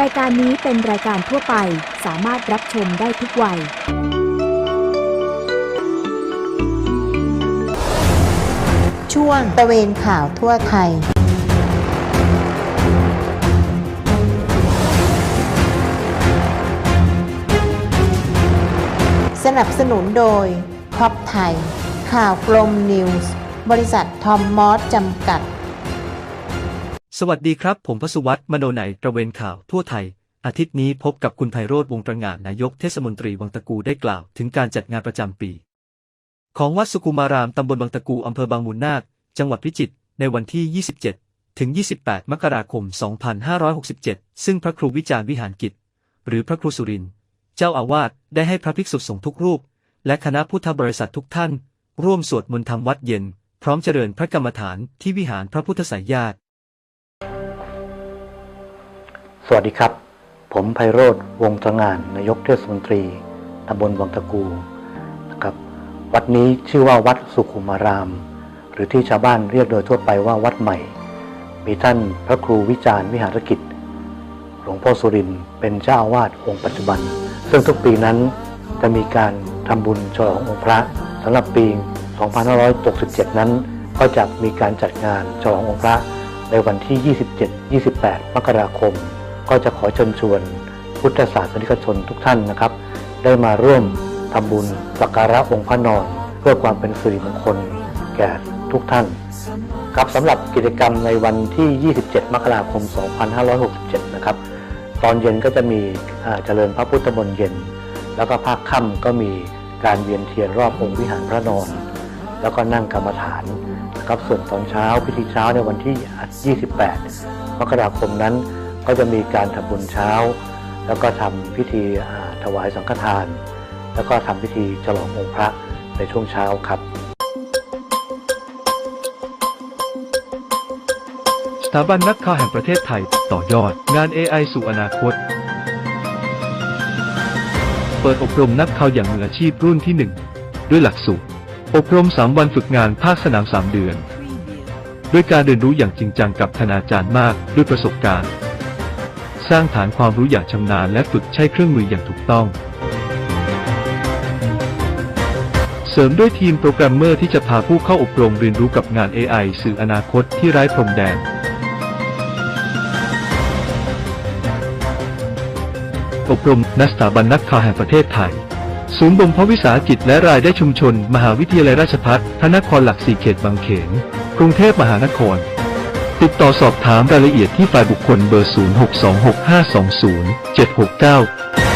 รายการนี้เป็นรายการทั่วไปสามารถรับชมได้ทุกวัย ช่วงตะเวนข่าวทั่วไทย สนับสนุนโดยครอบไทย ข่าวกลมนิวส์ บริษัททอมมอสจำกัด สวัสดีครับ ผมพสุวัตมโนไหนตระเวนข่าวทั่วไทย อาทิตย์นี้พบกับคุณไพโรธวงตระงานนายกเทศมนตรีวังตะกูได้กล่าว ถึงการจัดงานประจำปี ของวัดสุกุมารามตำบลวังตะกูอำเภอบางมูลนาค จังหวัดพิจิตรในวันที่ 27 ถึง 28 มกราคม 2567 ซึ่งพระครูวิจารวิหารกิจ หรือพระครูสุรินเจ้าอาวาสได้ให้พระภิกษุสงฆ์ทุกรูป และคณะพุทธบริษัททุกท่าน ร่วมสวดมนต์ทำวัดเย็น พร้อมเจริญพระกรรมฐานที่วิหารพระพุทธสายญาติ วัสดีครับ ผมไพโรธวงศ์ตระงานนายกเทศมนตรีตำบลวังตะกูนะครับ วัดนี้ชื่อว่าวัดสุขุมาราม หรือที่ชาวบ้านเรียกโดยทั่วไปว่าวัดใหม่ มีท่านพระครูวิจารณ์วิหารกิจ หลวงพ่อสุรินเป็นเจ้าอาวาสองค์ปัจจุบัน ซึ่งทุกปีนั้นจะมีการทำบุญฉลององค์พระสำหรับปี 2567 นั้น ก็จะมีการจัดงานฉลององค์พระในวันที่ 27-28 มกราคม ก็จะขอเชิญชวนพุทธศาสนิกชนทุกท่านนะครับ ได้มาร่วมทำบุญสักการะองค์พระนอน เพื่อความเป็นสิริมงคลแก่ทุกท่าน ครับสำหรับกิจกรรมในวันที่ 27 มกราคม 2567 นะครับ ตอนเย็นก็จะมีเจริญพระพุทธมนต์เย็น แล้วก็ภาคค่ำก็มีการเวียนเทียนรอบองค์วิหารพระนอน แล้วก็นั่งกรรมฐานนะครับส่วนตอนเช้าพิธีเช้าในวันที่ 28 มกราคมนั้น ก็จะมีการทำบุญเช้า แล้วก็ทำพิธีถวายสังฆทาน แล้วก็ทำพิธีฉลององค์พระในช่วงเช้าครับ สถาบันนักข่าวแห่งประเทศไทยต่อยอด งาน AI สู่อนาคต เปิดอบรมนักข่าวอย่างมืออาชีพรุ่นที่ 1 ด้วยหลักสูตร อบรม 3 วันฝึกงานภาคสนาม 3 เดือน ด้วยการเรียนรู้อย่างจริงจังกับคณาจารย์มากด้วยประสบการณ์ สร้างฐานความรู้อย่างชำนาญและฝึกใช้เครื่องมืออย่างถูกต้อง เสริมด้วยทีมโปรแกรมเมอร์ที่จะพาผู้เข้าอบรมเรียนรู้กับงาน AI สื่ออนาคตที่ไร้พรมแดนอบรมณสถาบันนักข่าวแห่งประเทศไทย ศูนย์บ่มเพาะวิสาหกิจและรายได้ชุมชน มหาวิทยาลัยราชภัฏพระนครหลักสี่เขตบางเขน กรุงเทพมหานคร ติดต่อสอบถามรายละเอียดที่ฝ่ายบุคคลเบอร์ 0626520769